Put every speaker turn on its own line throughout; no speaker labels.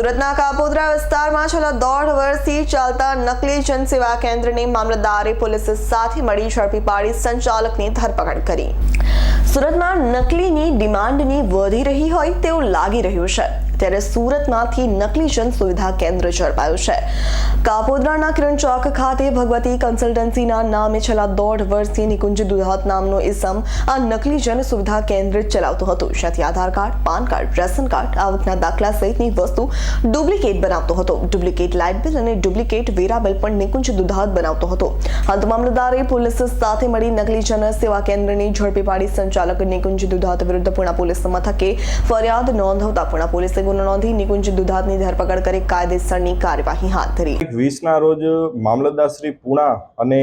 સુરતના કાપોદરા વિસ્તારમાં છેલ્લા દોઢ વર્ષથી ચાલતા નકલી જનસેવા કેન્દ્રની મામલતદારે પોલીસ સાથે મળી ઝડપી પાડી સંચાલકની ધરપકડ કરી. સુરતમાં નકલીની ડિમાન્ડની વધી રહી હોય તેવું લાગી રહ્યું છે. ત્યારે સુરતમાંથી નકલી જન સુવિધા કેન્દ્ર ઝડપાયું છે. કાપોદરાના કિરણ ચોક ખાતે ભગવતી કન્સલ્ટન્સીના નામે છેલ્લા દોઢ વર્ષથી નિકુંજ દુધાત નામનો ઇસમ આ નકલી જન સુવિધા કેન્દ્ર ચલાવતો હતો. જ્યાંથી Aadhaar card, PAN card, ration card આવકના દાખલા સહિતની વસ્તુ ડુપ્લિકેટ બનાવતો હતો. ડુપ્લિકેટ લાઇટ બિલ અને ડુપ્લિકેટ વેરા બિલ પણ નિકુંજ દુધાત બનાવતો હતો. હાલ મામલતદારે પોલીસ સાથે મળી નકલી જન સેવા કેન્દ્રની ઝડપી પાડી સંચાલક નિકુંજ દુધાત વિરુદ્ધ પુણા પોલીસ મથકે ફરિયાદ નોંધાવતા પુણા પોલીસે ગુનો નોંધી નિકુંજ દુધાતની ધરપકડ કરી કાયદેસરની કાર્યવાહી હાથ ધરી.
વીસના રોજ મામલતદાર શ્રી પુણા અને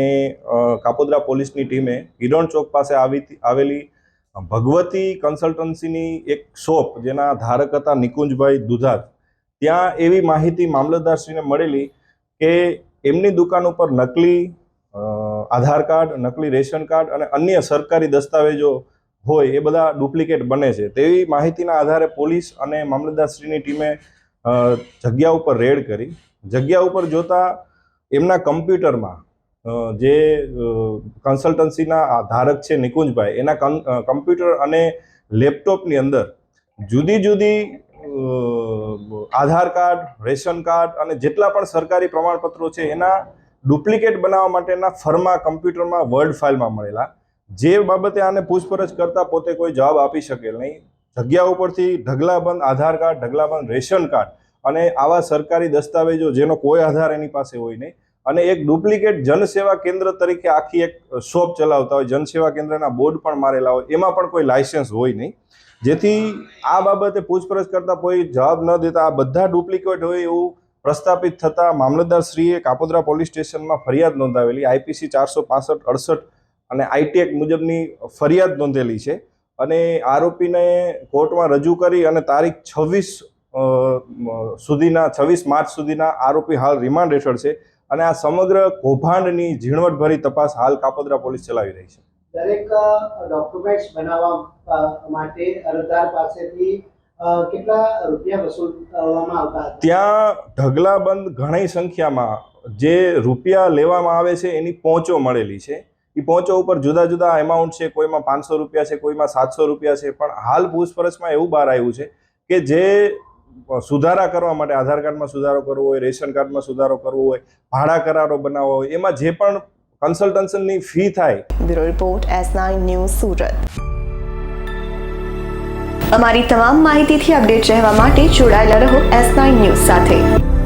કાપોદરા પોલીસની ટીમે હિરણ ચોક પાસે આવી, આવેલી ભગવતી કન્સલ્ટન્સીની એક શોપ જેના ધારક હતા નિકુંજભાઈ દુધાત, ત્યાં એવી માહિતી મામલતદારશ્રીને મળેલી કે એમની દુકાન ઉપર નકલી આધાર કાર્ડ, નકલી રેશન કાર્ડ અને અન્ય સરકારી દસ્તાવેજો હોય, એ બધા ડુપ્લિકેટ બને છે. તેવી માહિતીના આધારે પોલીસ અને મામલતદારશ્રીની ટીમે જગ્યા ઉપર રેડ કરી. જગ્યા ઉપર જોતા એમના કમ્પ્યુટરમાં જે કન્સલ્ટન્સીના ધારક છે નિકુંજભાઈ, એના કમ્પ્યુટર અને લેપટોપની અંદર જુદી જુદી આધાર કાર્ડ, રેશન કાર્ડ અને જેટલા પણ સરકારી પ્રમાણપત્રો છે, એના ડુપ્લિકેટ બનાવવા માટેના ફર્મા કમ્પ્યુટરમાં વર્ડ ફાઇલમાં મળેલા. જે બાબતે આને પૂછપરછ કરતા પોતે કોઈ જવાબ આપી શકેલ નહીં. જગ્યા ઉપરથી ઢગલાબંધ આધાર કાર્ડ, ઢગલાબંધ રેશન કાર્ડ અને આવા સરકારી દસ્તાવેજો જેનો કોઈ આધાર એની પાસે હોય નહીં. અને એક ડુપ્લિકેટ જનસેવા કેન્દ્ર તરીકે આખી એક શોપ ચલાવતા હોય, જનસેવા કેન્દ્રના બોર્ડ પણ મારેલા હોય, એમાં પણ કોઈ લાયસન્સ હોય નહીં. જેથી આ બાબતે પૂછપરછ કરતા કોઈ જવાબ ન દેતા આ બધા ડુપ્લિકેટ હોય એવું પ્રસ્થાપિત થતા મામલતદાર શ્રીએ કાપોદ્રા પોલીસ સ્ટેશનમાં ફરિયાદ નોંધાવેલી. આઈપીસી ચારસો પાસઠ અડસઠ અને આઈટી એક્ટ મુજબની ફરિયાદ નોંધેલી છે. અને આરોપીને કોર્ટમાં રજૂ કરી અને તારીખ છવ્વીસ સુધીના છવ્વીસ માર્ચ સુધીના આરોપી હાલ રિમાન્ડ હેઠળ છે. અને આ સમગ્ર કૌભાંડની ઝીણવટભરી તપાસ હાલ કાપોદ્રા પોલીસ ચલાવી રહી છે.
દરેક ડોક્યુમેન્ટ્સ બનાવવા માટે અરજદાર પાસેથી કેટલા રૂપિયા વસૂલવામાં આવતા
ત્યાં ઢગલાબંધ ઘણી સંખ્યામાં જે રૂપિયા લેવામાં આવે છે એની પહોંચો મળેલી છે. એ પહોંચો ઉપર જુદા જુદા એમાઉન્ટ છે, કોઈમાં પાંચસો રૂપિયા છે, કોઈમાં સાતસો રૂપિયા છે, પણ હાલ પૂછપરછમાં એવું બહાર આવ્યું છે કે જે સુધારા કરવા માટે આધાર કાર્ડમાં સુધારો કરવો હોય, રેશન કાર્ડમાં સુધારો કરવો હોય, ભાડા કરારો બનાવવો હોય, એમાં જે પણ કન્સલ્ટન્સની ફી થાય.
Bureau report, S nine news Surat. અમારી તમામ માહિતીથી અપડેટ રહેવા માટે જોડાયેલા રહો એસ નાઇન ન્યૂઝ સાથે.